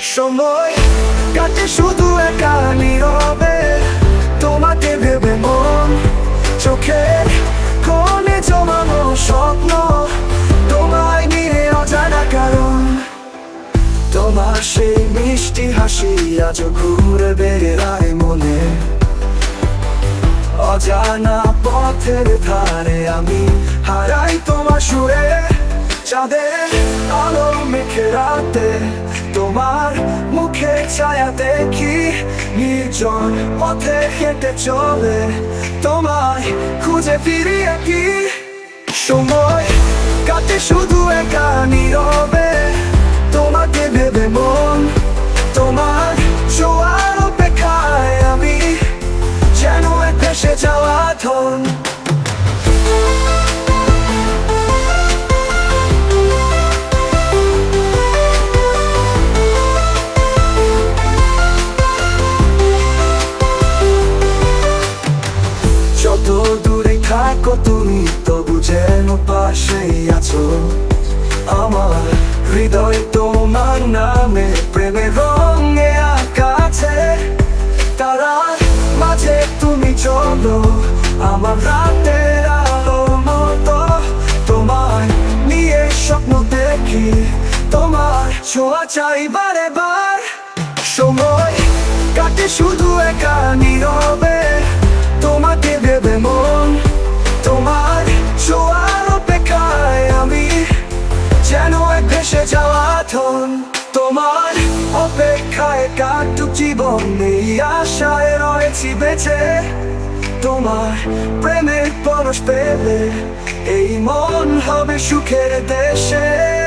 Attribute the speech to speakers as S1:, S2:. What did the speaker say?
S1: সময় কাটে শুধু একা নীরবে। তোমাকে ভেবে মন চোখের কোণে জমানো স্বপ্ন। তোমায় নিয়ে অজানা কারণ। তোমার সেই মিষ্টি হাসি আজ ঘুরে বেড়ায় মনে। অজানা পথের ধারে আমি হারাই তোমার সুরে। চাঁদের আলো মেখে রাতে, তোমার মুখে ছায়া দেখি, নির্জন পথে হেঁটে চলে, তোমায় খুঁজে ফিরি কি? সময় কাটে শুধু একা নীরবে, তোমাকে ভেবে মন, তোমার জোয়ার অপেক্ষায় আমি, যেন এক ভেসে যাওয়া ধন। যেন পাশেই আছো। আমার হৃদয় তোমার নামে, প্রেমের রঙে আকাছে। তারা মাঝে তুমি চলো, আমার রাতের আলো মতো। তোমায় নিয়ে স্বপ্ন দেখি, তোমার ছোঁয়া চাই সময় কাটে শুধু একা নীরবে, তোমাকে ভেবে মন ধন তোমার অপেক্ষায় কাটুক জীবন, এই আশায় রয়েছি বেঁচে। তোমার প্রেমের পরশ পেলে এই মন হবে সুখের দেশে।